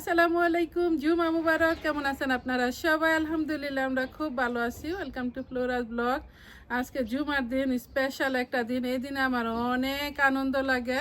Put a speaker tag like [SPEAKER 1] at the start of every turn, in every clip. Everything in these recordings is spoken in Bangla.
[SPEAKER 1] আসসালামু আলাইকুম, জুমা মুবারক। কেমন আছেন আপনারা সবাই? আলহামদুলিল্লাহ, আমরা খুব ভালো আছি। ওয়েলকাম টু ফ্লোরাল ব্লগ আজকে জুমার দিন স্পেশাল একটা দিন। এই দিনে আমার অনেক আনন্দ লাগে।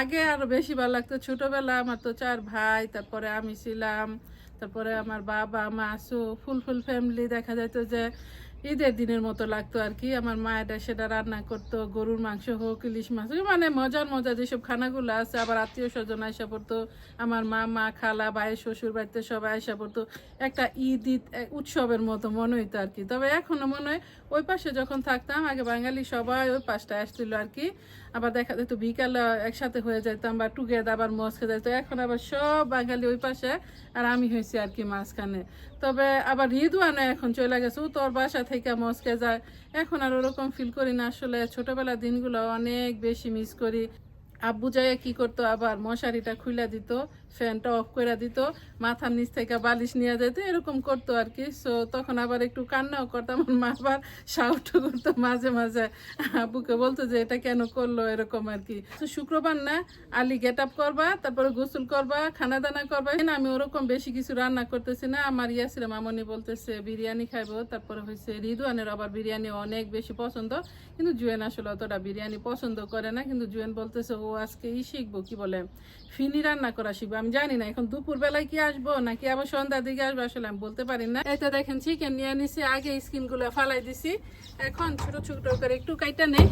[SPEAKER 1] আগে আরও বেশি ভালো লাগতো। ছোটবেলা আমার তো চার ভাই, তারপরে আমি ছিলাম, তারপরে আমার বাবা মা আসু ফুল ফুল ফ্যামিলি দেখা যেত যে ঈদের দিনের মতো লাগতো আর কি। আমার মায়েরা সেটা রান্না করতো, গরুর মাংস হোক, ইলিশ মাছ মানে মজার মজা যেসব খানাগুলো আছে, আবার আত্মীয় স্বজন আয়সা পড়তো, আমার মা মা, খালা, ভাই, শ্বশুর বাড়িতে সবাই আসা পড়তো। একটা ঈদ ঈদ উৎসবের মতো মনে হইতো আর কি। তবে এখনও মনে হয় ওই পাশে যখন থাকতাম, আগে বাঙালি সবাই ওই পাশটায় আসছিল আর কি। আবার দেখা যেত বিকালে একসাথে হয়ে যেতাম বা টুগেদার আবার মজ খেয়ে যেত এখন আবার সব বাঙালি ওই পাশে, আর আমি হয়েছি আর কি মাঝখানে। তবে আবার রিদুয়ানে এখন চলে গেছে। তোর বাসা থেকে মস্কে যায়। এখন আর ওরকম ফিল করি না আসলে। ছোটবেলার দিনগুলো অনেক বেশি মিস করি। আব্বু যায় কি করতো? আবার মশারিটা খুলে দিত। ফ্যানটা অফ করে দিত, মাথার নিচ থেকে বালিশ নিয়ে যেত, এরকম করতো আর কি। সো তখন আবার একটু কান্নাও করতাম, আমার মা আবার সাউটও করতো মাঝে মাঝে। আব্বুকে বলতো যে, এটা কেন করল? এরকম আর কি। তো শুক্রবার না, আলি গেট আপ করবা, তারপরে গোসল করবা খানা দানা করবা। না, আমি ওরকম বেশি কিছু রান্না করতেছি না। আমার ইয়াসির মামনি বলতেছে, বিরিয়ানি খাইবো। তারপরে হয়েছে রিদুয়ানের আবার বিরিয়ানি অনেক বেশি পছন্দ। কিন্তু জুয়েন আসলে অতটা বিরিয়ানি পছন্দ করে না। কিন্তু জুয়েন বলতেছে, ও আজকে ই শিখব। কি বলে, ফিনি রান্না করা শিখব। আমি জানি না, এখন দুপুর বেলায় কি আসব, নাকি আবার সন্ধ্যার দিকে আসব, আসলে আমি বলতে পারি না। এটা দেখেন চিকেন নিয়ে নিছি আগে স্কিনগুলো ফালাই দিছি। এখন ছোট ছোট করে একটু কাইটা নেই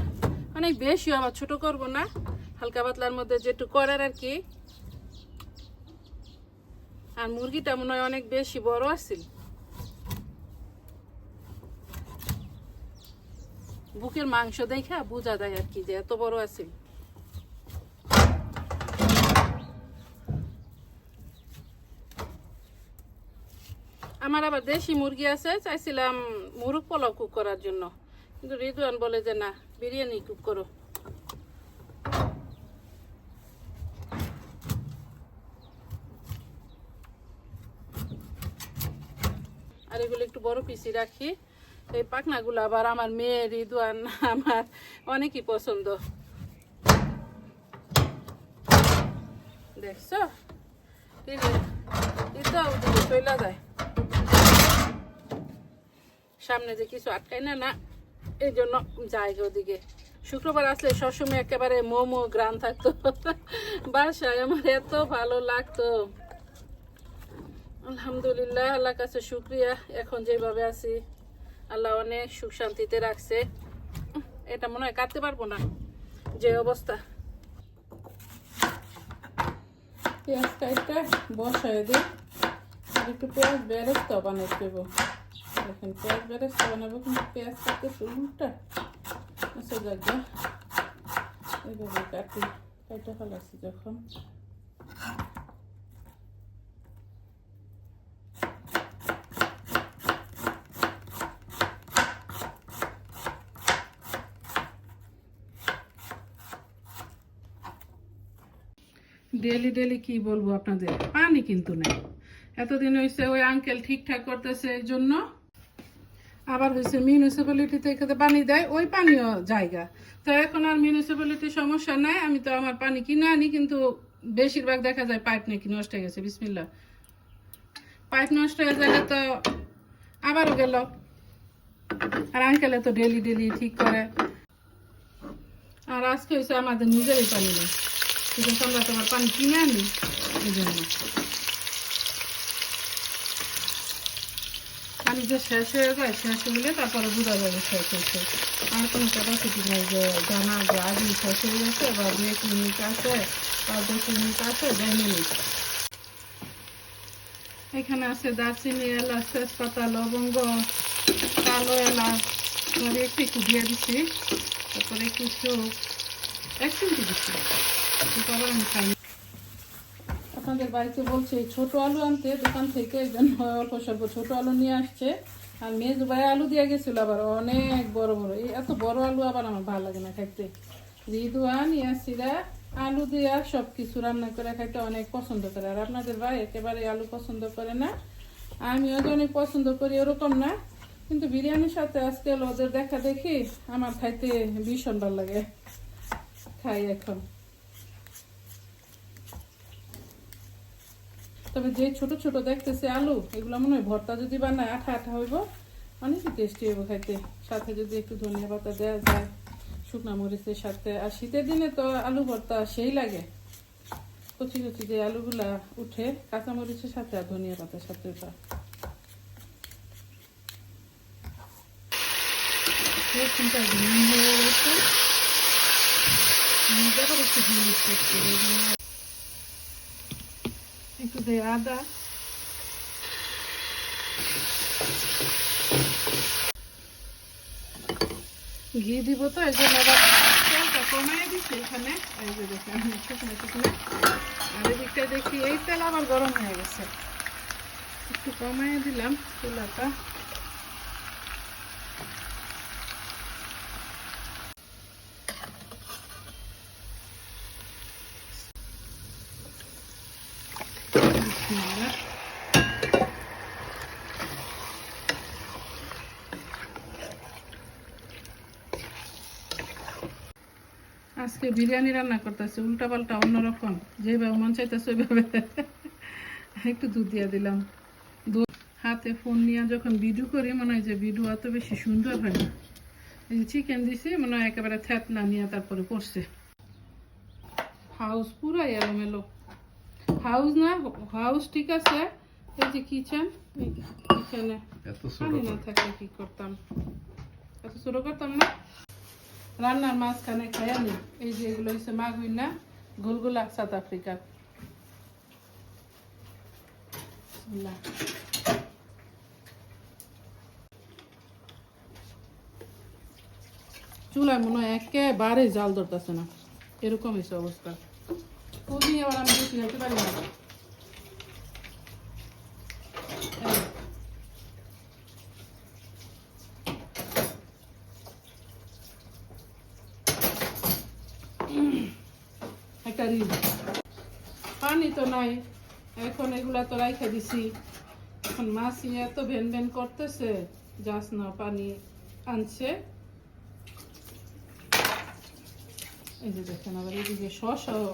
[SPEAKER 1] অনেক বেশি আবার ছোট করব না। হালকা পাতলার মধ্যে যেটু করার আর কি। আর মুরগিটা মনে হয় অনেক বেশি বড় আছিল বুকের মাংস দেখা বোঝা যায় আর কি যে এত বড় আছিল আমার আবার দেশি মুরগি আছে, চাইছিলাম মুরগ পোলাও কুক করার জন্য। কিন্তু রিদুয়ান বলে যে, না, বিরিয়ানি কুক করো। আর এগুলো একটু বড় পিসি রাখি। এই পাখনাগুলো আবার আমার মেয়ে রিদুয়ান আমার অনেকই পছন্দ। দেখছ? এটা ওদিকে চলে যায়। সামনে যে কিছু আটকায় না না, এই জন্য জায়গা ওদিকে। শুক্রবার আসলে সবসময় একেবারে মোমো গ্রান থাকতো। বাসায় আমার এত ভালো লাগতো। আলহামদুলিল্লাহ আল্লাহ কাছে শুক্রিয়া। এখন যেভাবে আছি, আল্লাহ অনেক সুখ শান্তিতে রাখছে। এটা মনে হয় কাটতে পারব না, যে অবস্থা। পেঁয়াজ কাইটা বসায় দিই একটু পেঁয়াজ বেরেস্তা বানাই দেবো। দেখেন পেঁয়াজ বেরেস্তা বানাবো কিন্তু পেঁয়াজ কাটতে শুরুটা আচ্ছা যাক এইভাবে কাটি, কাইটা ফেলাচ্ছি যখন। ডেলি ডেলি কি বলব আপনাদের? পানি কিন্তু নেই। এতদিন হয়েছে ওই আঙ্কেল ঠিকঠাক করতেছে এই জন্য। আবার হয়েছে মিউনিসিপ্যালিটি থেকে পানি দেয়, ওই পানিও জায়গা। তো এখন আর মিউনিসিপ্যালিটির সমস্যা নাই, আমি তো আমার পানি কিনে আনি, কিন্তু বেশিরভাগ দেখা যায় পাইপ নাকি নষ্ট হয়ে গেছে বিসমিল্লা পাইপ নষ্ট হয়ে গেলে তো আবারও গেল। আর আঙ্কেলে তো ডেলি ডেলি ঠিক করে। আর আজকে হয়েছে আমাদের নিজেরই পানি নেই। কিন্তু আমরা তোমার পানি কিনে আনি, এই জন্য। পানি যে শেষ হয়ে যায়, শেষ হলে তারপরে বোঝা যাবে শেষ হয়েছে আর কোনো ক্যাপাসিটি নেই যে জানা যে আগে শেষ হয়ে গেছে বা দু এক মিনিট আছে বা দশ মিনিট আছে দেড় মিনিট এখানে আছে দারচিনি, এলাচ, তেজপাতা, লবঙ্গ, কালো এলাচ। পরে একটু একটু দিয়ে দিচ্ছি। তারপরে একটু চোখ এক চিমটি দিচ্ছি। আবার আমি খাই। আপনাদের বাড়িতে বলছে, ছোট আলু আনতে দোকান থেকে এই জন্য অল্প স্বল্প ছোট আলু নিয়ে আসছে। আর মেজ ভাই আলু দিয়ে গেছিল আবার, অনেক বড় বড়। এই এত বড় আলু আবার আমার ভালো লাগে না খাইতে রিদুয়ান ইয়াসিরা, আলু দিয়া সব কিছু রান্না করে খাইতে অনেক পছন্দ করে। আর আপনাদের ভাই একেবারে আলু পছন্দ করে না। আমিও যে অনেক পছন্দ করি ওরকম না। কিন্তু বিরিয়ানির সাথে আজকে ওদের দেখা দেখি, আমার খাইতে ভীষণ ভালো লাগে। খাই এখন। তবে যে ছোট ছোট দেখতেছে আলু, এগুলো মনে হয় ভর্তা যদি বানায়, আঠা আঠা হইব, অনেক টেস্টি হইব খাইতে। সাথে যদি একটু ধনিয়া পাতা দেওয়া যায়, শুকনা মরিচের সাথে। আর শীতের দিনে তো আলু ভর্তা সেই লাগে। কচি কচি যে আলুগুলা উঠে, কাঁচা মরিচের সাথে আর ধনিয়া পাতার সাথে ওটা। রসুনটা একটু দেয় আদা ঘি দিব তো এই জন্য আবার তেলটা কমাই দিচ্ছি এখানে এই যে শুকনো আর এদিকটা দেখি এই তেল আবার গরম হয়ে গেছে একটু কমাই দিলাম চুলাটা বিসমিল্লাহ। আজকে বিরিয়ানি রান্না করতেছে উল্টা পাল্টা অন্যরকম যেভাবে মন চাইতেছে ওইভাবে। একটু দুধ দিয়ে দিলাম। দুধ হাতে ফোন নিয়ে যখন ভিডিও করি মনে হয় যে ভিডিও অত বেশি সুন্দর হয় না। এই চিকেন দিছি মনে হয় একেবারে থ্যাত না নিয়ে তারপরে করছে। হাউস পুরাই এলোমেলো। হাউস না হাউস ঠিক আছে। এই যে কিচেন কিচেনে
[SPEAKER 2] এত
[SPEAKER 1] পানি না থাকলে কি করতাম? এত ছোট করতাম না। রান্নার মাঝখানে খাই আমি এই যে এগুলো হচ্ছে মাগুই না গুলগুলা, সাউথ আফ্রিকার। চুলায় মনে হয় একেবারে জাল ধরতেছে না। এরকম হয়েছে অবস্থা। খুবই আবার আমি বেশি খেতে পারি না এই। পানি তো নাই। এখন এগুলা তো রাইখে দিছি। এখন মাছি এত ভেন ভেন করতেছে, যাস না, পানি আনছে। এই যে দেখেন, আবার এদিকে শসাও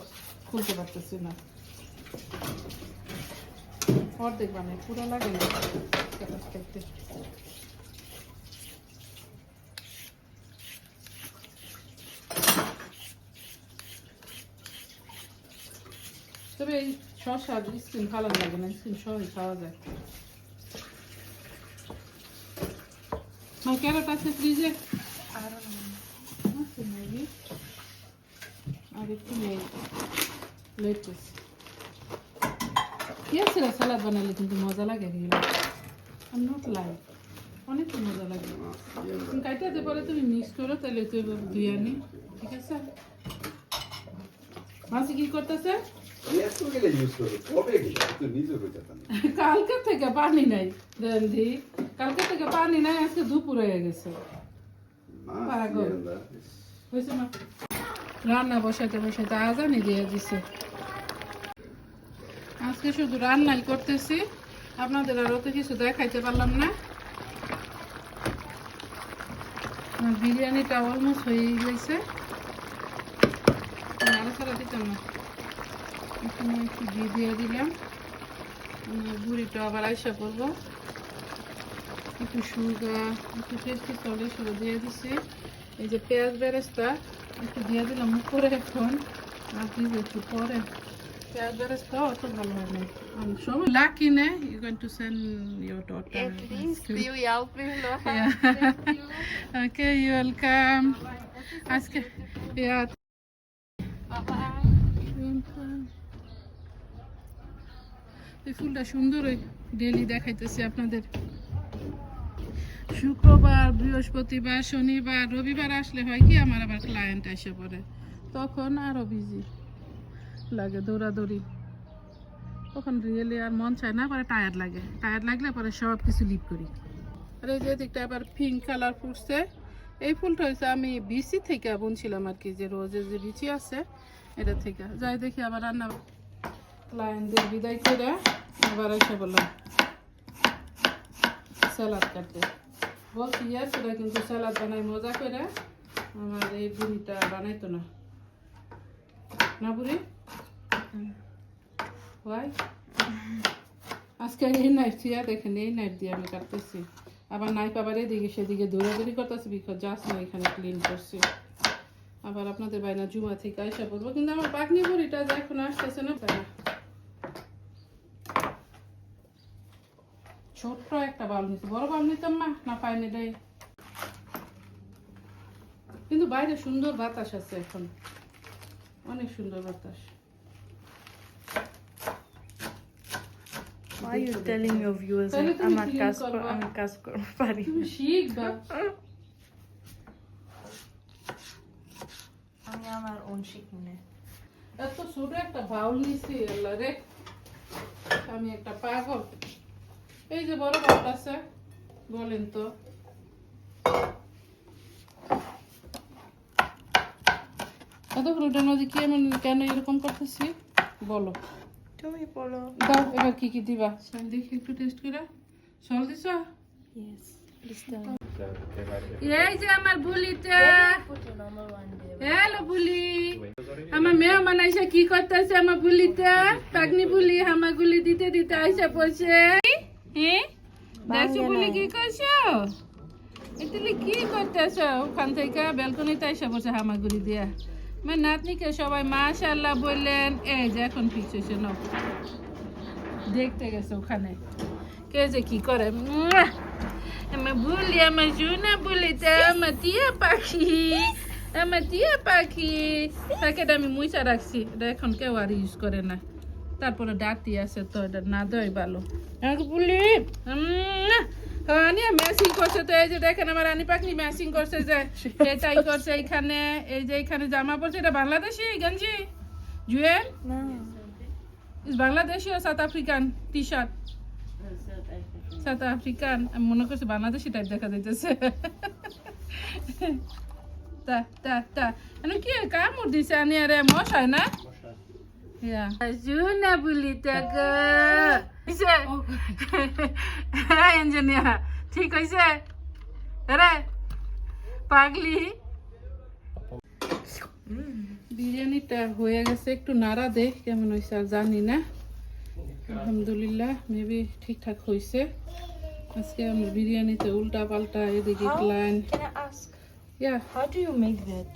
[SPEAKER 1] খুলতে পারতেছি না। অর্ধেক বানাই পুরো লাগে না। তবে এই শসার স্কিন ভালো লাগে না স্কিন সবই খাওয়া যায় মাই ক্যারট আছে ফ্রিজে আছে maybe। আর একটু নেই লেটুস পেঁয়াজের সালাদ বানালে কিন্তু মজা লাগে আর নট লাইক অনেক মজা লাগে তুমি কাইটাতে পরে তুমি মিক্স করো তাহলে তুই ধুয়ে আনি ঠিক আছে মাসি কি করতেছে কালকে থেকে পানি নাই কালকে থেকে পানি নাই আজকে দুপুর হয়ে গেছে। রান্না বসাতে বসাতে আজানি দিয়ে দিছে। আজকে শুধু রান্নাই করতেছি। আপনাদের আরও তো কিছু দেখাইতে পারলাম না। বিরিয়ানিটা অলমোস্ট হয়ে গেছে। আরও সারা দিতাম না। এখানে একটু ঘি দিয়ে দিলাম। আমার বুড়িটা আবার আইসা করব একটু সুগা একটু টেস্টি চলে সেটা দিয়ে দিছি। এই যে পেঁয়াজ বেরেস্তা একটু দিয়ে দিলাম উপরে এখন। আর দিব একটু পরে। পেঁয়াজ বেরেস্তা অত ভালো হয় না। আমি সব লাকি নে you going to send your daughter
[SPEAKER 3] Ja, please. Will you. Help
[SPEAKER 1] এই ফুলটা সুন্দর ডেলি দেখাইতেছি আপনাদের। শুক্রবার, বৃহস্পতিবার, শনিবার, রবিবার আসলে হয় কি, আমার আবার ক্লায়েন্ট এসে পড়ে। তখন আরও বিজি লাগে দৌড়াদৌড়ি। তখন রিয়েলি আর মন চায় না, পরে টায়ার্ড লাগে। টায়ার্ড লাগলে পরে সব কিছু লিপ করি। আর এই যে দিকটা আবার পিঙ্ক কালার ফুটছে। এই ফুলটা হয়েছে আমি বিচি থেকে বুনছিলাম আর কি, যে রোজের যে বিচি আছে, এটা থেকে। যাই দেখি আবার রান্না ক্লায়েন্টদের বিদায় করে আবার এসে বললাম স্যালাড কাটতে। বলছি ইয়ার সেটা কিন্তু স্যালাড বানাই মজা করে। আমার এই বুড়িটা বানাইতো না। না বুড়ি? ওয়াই আজকে এই নাইফ দিয়া দেখেন, এই নাইফ দিয়ে আমি কাটতেছি। আবার নাইফ আবার এদিকে সেদিকে দৌড়াদৌড়ি করতেছি বিকজ জাস্ট না এখানে ক্লিন করছি। আবার আপনাদের বাইনা জুমা থেকে আইসা বলব, কিন্তু আমার পাকনি বুড়িটা যে এখন আসতেছে না, তাই ছোট্ট একটা বাল নিতে বড় বাল নিতাম মা না পাইনি রে। কিন্তু বাইরে সুন্দর বাতাস আছে এখন। অনেক সুন্দর বাতাস।
[SPEAKER 4] Why are you telling your viewers কাজ
[SPEAKER 1] করবা।
[SPEAKER 4] কর আমি কাজ করতে পারি
[SPEAKER 1] তুমি শিখবা।
[SPEAKER 4] আমি আমার ওন শিখি না।
[SPEAKER 1] এত ছোট একটা বাউল নিছি আল্লাহ রে। আমি একটা পাগল। এই যে বড় বাউল আছে বলেন তো। এত ফ্রুটের মধ্যে কি এমন কেন এরকম করতেছি? বলো।
[SPEAKER 4] তুমি বলো।
[SPEAKER 1] দাও এবার কি কি দিবা? আমি দেখি একটু টেস্ট করে। সল দিছ? এই যে আমার বুলিটা। হ্যালো বুলি। আমার মেয়ে বানাইছে কি করতেছে আমার বুলিটা? পাগনি বুলি আমার গুলি দিতে দিতে আইসা পড়ছে। হ্যাঁ দেখছ বুলি কি করছ কি করতেছ? ওখান থেকে হামাগুড়ি দিয়া। আমার নাতনিকে সবাই মাশাল্লাহ বললেন এই যে এখন দেখতে গেছে ওখানে। কে যে কি করে? মুয়া! আমার বুলি আমার জুনা বুলিটা আমার টিয়া পাখি আমার টিয়া পাখি। তাকে আমি মুইসা রাখছি। এটা এখন কেউ আর ইউজ করে না। তারপরে ডাটি আছে তো এটা না দেয় ভালো। বুলি ম্যাচিং করছে তো এই যে দেখেন আমার রানী পাখি ম্যাচিং করছে যে এটাই করছে এইখানে এই যে এইখানে জামা পড়ছে এটা Bangladeshi গঞ্জি? Jewel? Is Bangladeshi South African T shirt South African আমি মনে করছি বাংলাদেশি টাইপ দেখা যাইতেছে। তা তা তা। কি কামড় দিছে আনি আরে মশাই না? জুনা বুলি টাকা দিছে ইঞ্জিনিয়ার ঠিক হইছে আরে পাগলি বিরিয়ানিটা হয়ে গেছে একটু নাড়া দে কেমন হয়েছে আর জানি না আলহামদুলিল্লাহ মেবি ঠিকঠাক হয়েছে আজকে আমার বিরিয়ানিতে উল্টা পাল্টা এদিকে
[SPEAKER 4] ask?
[SPEAKER 1] Yeah
[SPEAKER 4] how do you make that?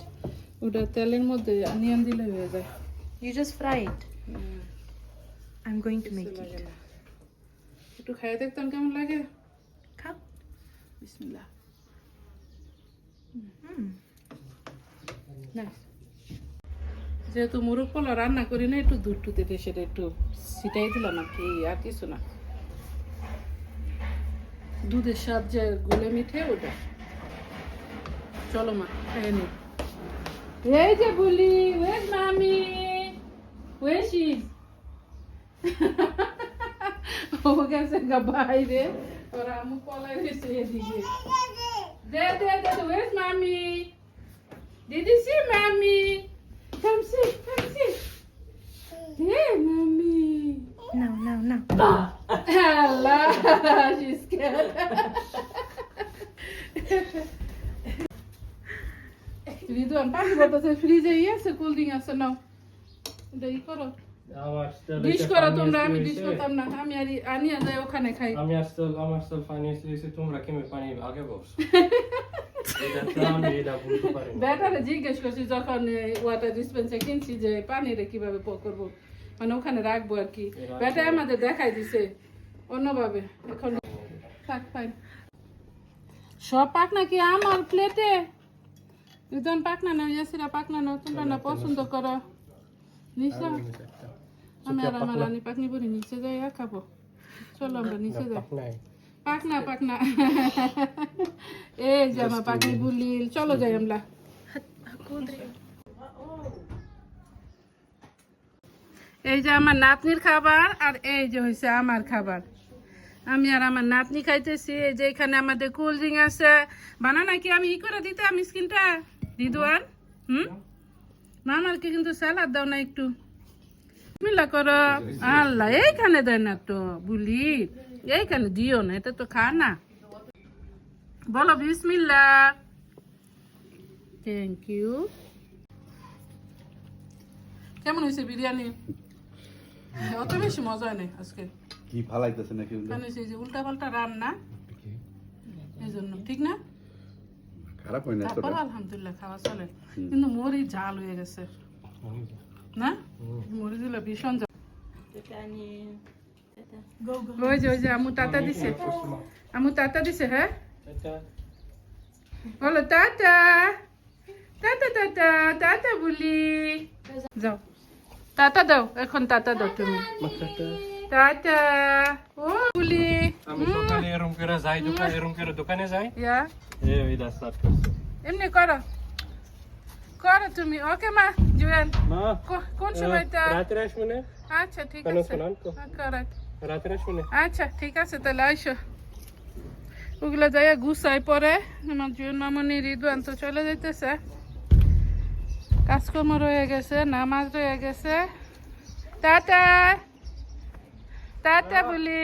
[SPEAKER 1] ওটা তেলের মধ্যে অনিয়ন দিলে হয়ে যায়
[SPEAKER 4] you just fry it. Mm. I'm going to make it.
[SPEAKER 1] একটু খাইয়ে দেখতাম কেমন লাগে
[SPEAKER 4] come
[SPEAKER 1] বিসমিল্লাহ যেহেতু মুরগ পোলা রান্না করি না একটু দুধ টুতে সেটা একটু ছিটাই দিলাম আর কি আর কিছু না দুধের স্বাদ যে গলে মিঠে ওটা চলো মা খেয়ে নি এই যে বলি ওয়েস মামি ওয়েস ইজ ও গেছে গা বাইরে ওর আমু পলাই রয়েছে এদিকে দে দে দে ওয়েস মামি Did you see mommy? Come see, come see. Hey, mommy.
[SPEAKER 4] no no no
[SPEAKER 1] Allah, she's scared. Ridwan পানি বলতেছে ফ্রিজে ইয়ে আছে কোল্ড ড্রিঙ্ক আছে নাও এটা করো। ডিশ করো তোমরা আমি ডিশ করতাম না আমি আর আনিয়া যাই ওখানে খাই।
[SPEAKER 5] আমি আসতে আমার still funniest হয়েছে, তোমরা কেমনে পানি আগে বসো এটা তো আমি এটা বলতে পারি না।
[SPEAKER 1] ব্যাটারে জিজ্ঞেস করছি যখন ওয়াটার ডিসপেন্সার কিনছি যে পানিরে কীভাবে করব। মানে ওখানে রাখব আর কি। ব্যাটা আমাদের দেখাই দিছে অন্যভাবে। এখন থাক ফাইন সব পাক নাকি আমার প্লেটে দুজন পাক না না ইয়াসিরা পাক না তোমরা না পছন্দ করো। নিশা আমি আর আমার রানী পাকনি বলি নিচে যাই আর খাব চলো আমরা নিচে যাই। পাক না পাক না এই যে আমার পাকনি বুলিল চলো যাই আমরা এই যে আমার নাতনির খাবার আর এই যে হয়েছে আমার খাবার আমি আর আমার নাতনি খাইতেছি এই যে এখানে আমাদের কোল্ড ড্রিঙ্ক আছে বানানা কি আমি ই করে দিতে আমি স্কিনটা দিদুয়ান হুম মামারকে কিন্তু স্যালাড দাও না একটু। মিলা করো। আল্লাহ এইখানে দেয় না তো বুলি। এইখানে দিও না এটা তো খা না। বলো বিসমিল্লা থ্যাংক ইউ কেমন হয়েছে বিরিয়ানি? অত বেশি মজা নেই আজকে।
[SPEAKER 2] কি ফালাইতেছে নাকি?
[SPEAKER 1] মানে সেই যে উল্টা পাল্টা রান্না এই জন্য ঠিক না?
[SPEAKER 2] খারাপ হয় না
[SPEAKER 1] তারপর আলহামদুলিল্লাহ খাওয়া চলে। কিন্তু মরি জাল হয়ে গেছে। না? মরি দিল ভীষণ জাল ওই যে ওই যে আমু তাতা দিছে। আমু তাতা দিছে হ্যাঁ? বলো টাটা টাটা টাটা টাটা বলি। যাও। টাটা দাও এখন টাটা দাও তুমি। টাটা ও
[SPEAKER 5] আমি সকালে এরম করে যাই দোকানে এরম করে দোকানে যাই।
[SPEAKER 1] ইয়া।
[SPEAKER 5] এ ওই দা
[SPEAKER 1] এমনি করো। করো তুমি। ওকে মা জুয়েল।
[SPEAKER 5] মা
[SPEAKER 1] কোন সময়টা?
[SPEAKER 5] রাত্রে আসবে না?
[SPEAKER 1] আচ্ছা ঠিক আছে? হ্যাঁ।
[SPEAKER 5] রাত্রে আসবে না?
[SPEAKER 1] আচ্ছা ঠিক আছে তাহলে আইসো। ওগুলো যাই গুছাই পরে আমার জুয়েল মামনি রিদুয়ান তো চলে যাইতেছে। কাজকর্ম রয়ে গেছে নামাজ রয়ে গেছে। টাটা। টাটা বলি।